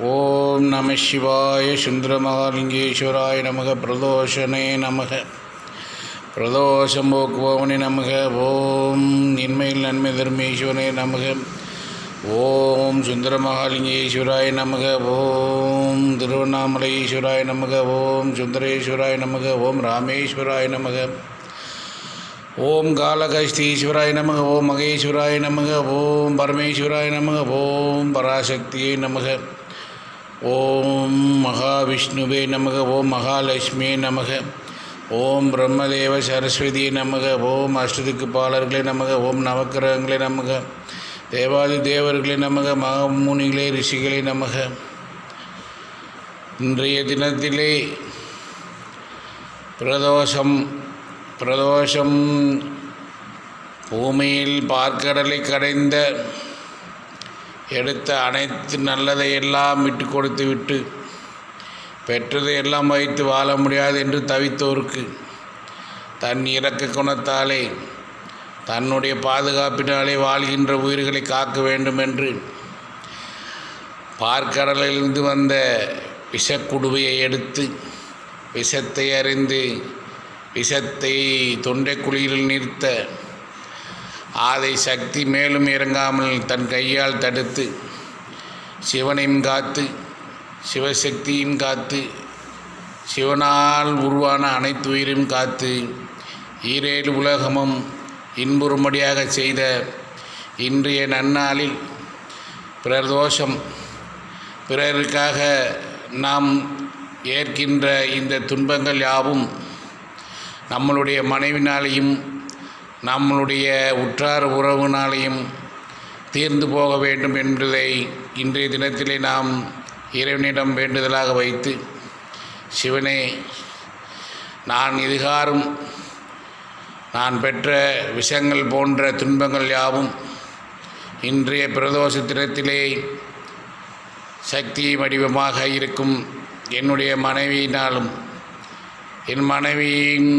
ஓம் நம சிவாய சுந்தரமகாலிங்கேஸ்வராய நமக. பிரதோஷனே நமக. பிரதோஷம் போக்குபவனே நமக. ஓம் இன்மையில் நன்மை தர்மேஸ்வரனே நமக. ஓம் சுந்தரமகாலிங்கேஸ்வராய நமக. ஓம் திருவண்ணாமலைஸ்வராய நமக. ஓம் சுந்தரேஸ்வராய நமக. ஓம் ராமேஸ்வராய நமக. ஓம் காலகஸ்தீஸ்வராய நமக. ஓம் மகேஸ்வராய நமக. ஓம் பரமேஸ்வராய நமக. ஓம் பராசக்தியை நமக. ஓம் மகாவிஷ்ணுவே நமக ஓம் மகாலட்சுமியே நமக ஓம் பிரம்மதேவ சரஸ்வதியே நமக ஓம் அஷ்டதிக்கு பாலர்களே நமக ஓம் நவக்கிரகங்களே நமக தேவாதி தேவர்களே நமக மகாமுனிகளே ரிஷிகளே நமக. இன்றைய தினத்திலே பிரதோஷம் பிரதோஷம் பூமியில் பார்க்கடலை கடைந்த எடுத்த அனைத்து நல்லதை எல்லாம் விட்டு கொடுத்து விட்டு பெற்றதை எல்லாம் வைத்து வாழ முடியாது என்று தவித்தோருக்கு தன் இறக்க குணத்தாலே தன்னுடைய பாதுகாப்பினாலே வாழ்கின்ற உயிர்களை காக்க வேண்டும் என்று பார்க்கடலிலிருந்து வந்த விஷக்குடுவையை எடுத்து விஷத்தை அறிந்து விஷத்தை தொண்டைக்குழியில் நிறுத்த அதை சக்தி மேலும் இறங்காமல் தன் கையால் தடுத்து சிவனையும் காத்து சிவசக்தியும் காத்து சிவனால் உருவான அனைத்து உயிரையும் காத்து ஈரேழு உலகமும் இன்புறும்படியாக செய்த இன்றைய நன்னாளில் பிறர் தோஷம் பிறருக்காக நாம் ஏற்கின்ற இந்த துன்பங்கள் யாவும் நம்மளுடைய மனைவினாலேயும் நம்மளுடைய உற்றார் உறவுனாலையும் தீர்ந்து போக வேண்டும் என்பதை இன்றைய தினத்திலே நாம் இறைவனிடம் வேண்டுதலாக வைத்து சிவனே நான் இதுகாரும் நான் பெற்ற விஷங்கள் போன்ற துன்பங்கள் யாவும் இன்றைய பிரதோஷ தினத்திலே சக்தி வடிவமாக இருக்கும் என்னுடைய மனைவியினாலும் என் மனைவியின்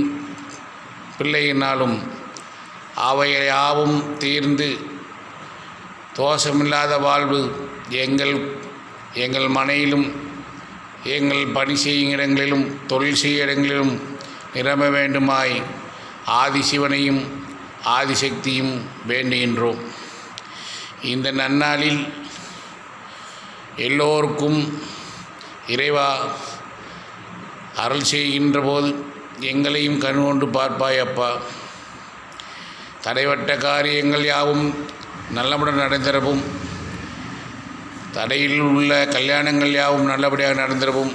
பிள்ளையினாலும் அவையாவும் தீர்ந்து தோஷமில்லாத வாழ்வு எங்கள் எங்கள் மனையிலும் எங்கள் பணி செய்யும் இடங்களிலும் தொழில் செய்யும் இடங்களிலும் நிரம்ப வேண்டுமாய் ஆதிசிவனையும் ஆதிசக்தியும் வேண்டுகின்றோம். இந்த நன்னாளில் எல்லோருக்கும் இறைவா அருள் செய்கின்ற போது எங்களையும் கண்கொண்டு பார்ப்பாய் அப்பா. தடைவட்ட காரியங்கள் யாவும் நல்லபடியாக நடந்திருப்பும். தடையில் உள்ள கல்யாணங்கள் யாவும் நல்லபடியாக நடந்திருப்பும்.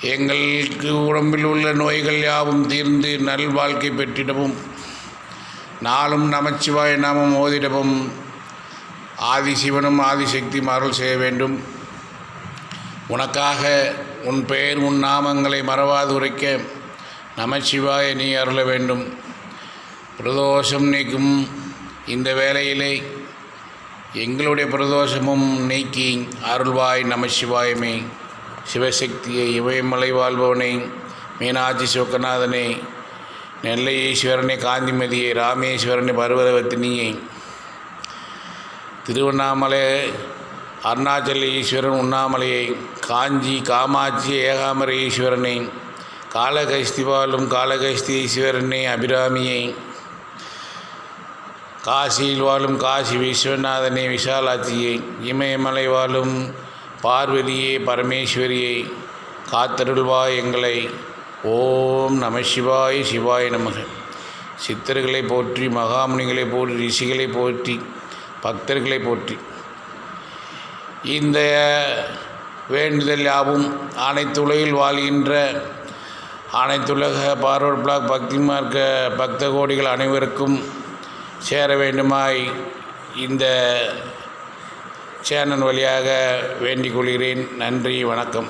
எங்களுக்கு உடம்பில் உள்ள நோய்கள் யாவும் தீர்ந்து நல் வாழ்க்கை பெற்றிடவும். நாளும் நமச்சிவாய நாமம் ஓதிடவும் ஆதிசிவனும் ஆதிசக்தி அருள் செய்ய வேண்டும். உனக்காக உன் பெயர் உன் நாமங்களை மறவாது உரைக்க நமச்சிவாய நீ அருள வேண்டும். பிரதோஷம் நீக்கும் இந்த வேலையிலே எங்களுடைய பிரதோஷமும் நீக்கி அருள்வாய் நமசிவாயமே சிவசக்தியை இமயமலை வாழ்பவனே மீனாட்சி சிவகநாதனே நெல்லை ஈஸ்வரனே காந்திமதியை ராமேஸ்வரனே பர்வதவத்தினியை. திருவண்ணாமலை அருணாச்சல ஈஸ்வரன் உண்ணாமலையை காஞ்சி காமாட்சி ஏகாமர ஈஸ்வரனை காலகஸ்தி வாழும் காலகஸ்தி ஈஸ்வரனே அபிராமியை. காசியில் வாழும் காசி விஸ்வநாதனே விஷாலாட்சியை இமயமலை வாழும் பார்வதியே பரமேஸ்வரியை காத்தருள்வா எங்களை. ஓம் நம சிவாய சிவாய நமக. சித்தர்களை போற்றி மகாமுனிகளை போற்றி ரிஷிகளை போற்றி பக்தர்களை போற்றி. இந்த வேண்டுதல் யாவும் அனைத்துலகில் வாழ்கின்ற அனைத்துலக பார்வர்ட் பிளாக் பக்தி மார்க்க பக்த கோடிகள் அனைவருக்கும் சேர வேண்டுமாய் இந்த சேனல் வழியாக வேண்டிக் கொள்கிறேன். நன்றி வணக்கம்.